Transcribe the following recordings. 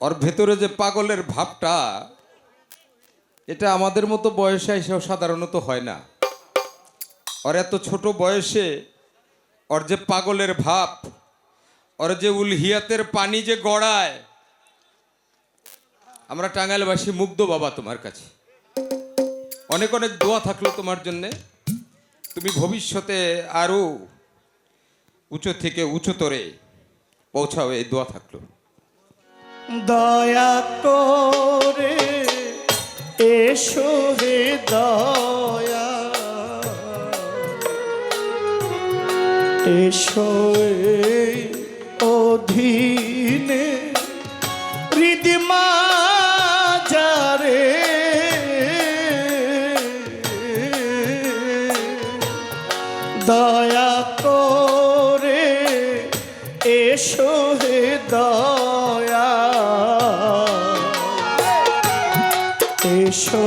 ওর ভেতরে যে পাগলের ভাবটা, এটা আমাদের মতো বয়সে এসেও সাধারণত হয় না। ওর এত ছোট বয়সে ওর যে পাগলের ভাব, ওর যে উলহিয়াতের পানি যে গড়ায়, আমরা টাঙ্গাইলবাসী মুগ্ধ বাবা তোমার কাছে। অনেক অনেক দোয়া থাকল তোমার জন্যে। তুমি ভবিষ্যতে আরও উঁচু থেকে উঁচুতরে পৌঁছাও, এই দোয়া থাকল। দয়া করে এসো হে দয়া। এসো অধীনে হৃদিমা দয়া করে এসো হে দয়া। এসো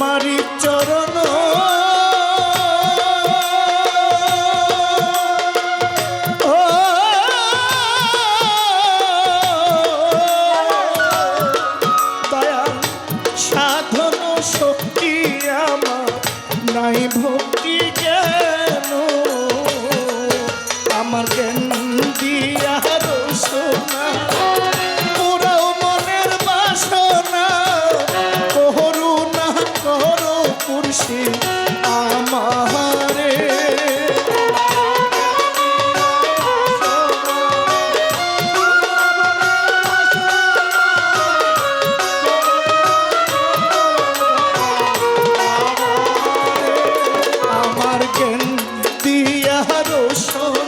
তোমারি চরণ দিয়া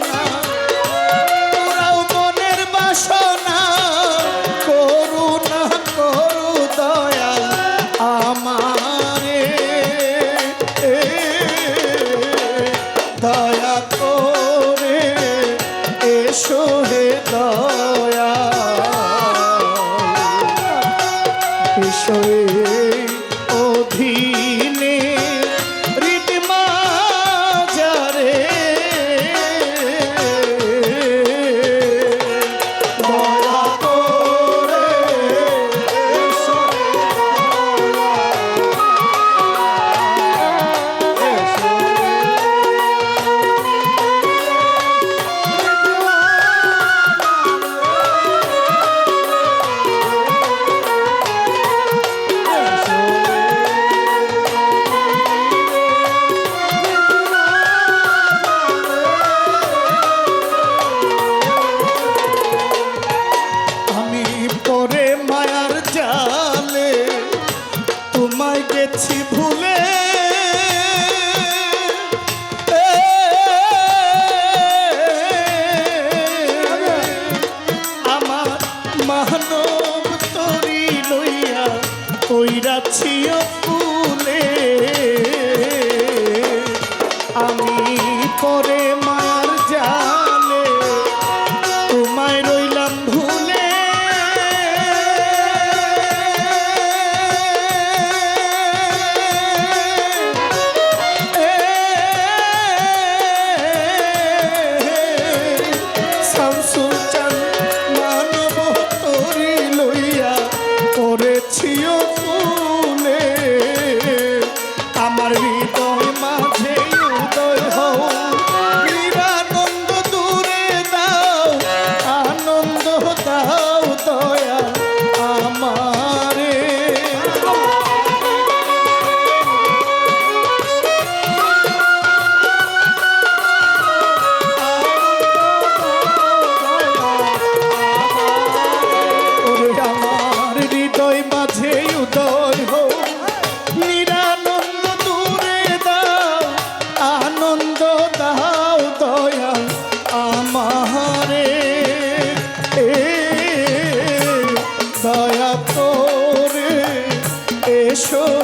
deixou.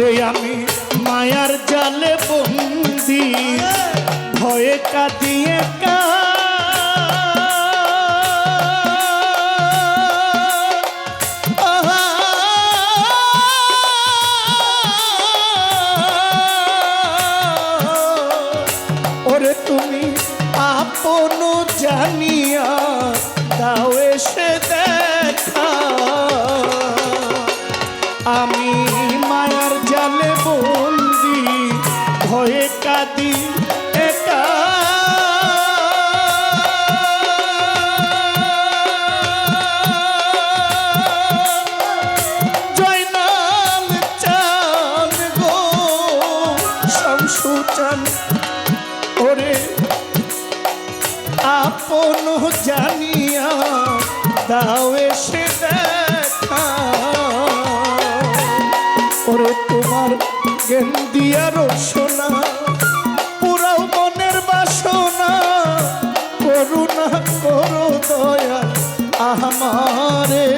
ওরে আমি মায়ার জালে বন্দি, ভয়ে কাঁদিয়ে কা। ওরে তুমি আপন জানিয়া দাও এসে দেখা শামসু চান ওরে, আপন জানিয়া দাও এসে দেখা। ওরে, তোমার জ্ঞান দিয়া রসনা, পুরাও মনের বাসনা, করুণা করো দয়া আমারে।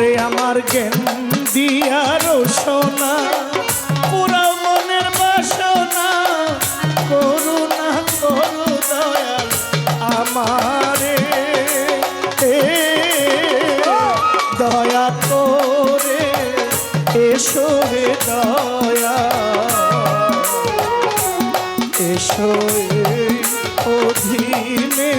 ওরে আমার জ্ঞান দিয়া রোশনা পুরা মনের বাসনা করুণা করু দয়াল আমারে। দয়া করে এসো হে দয়া এসো অধীনে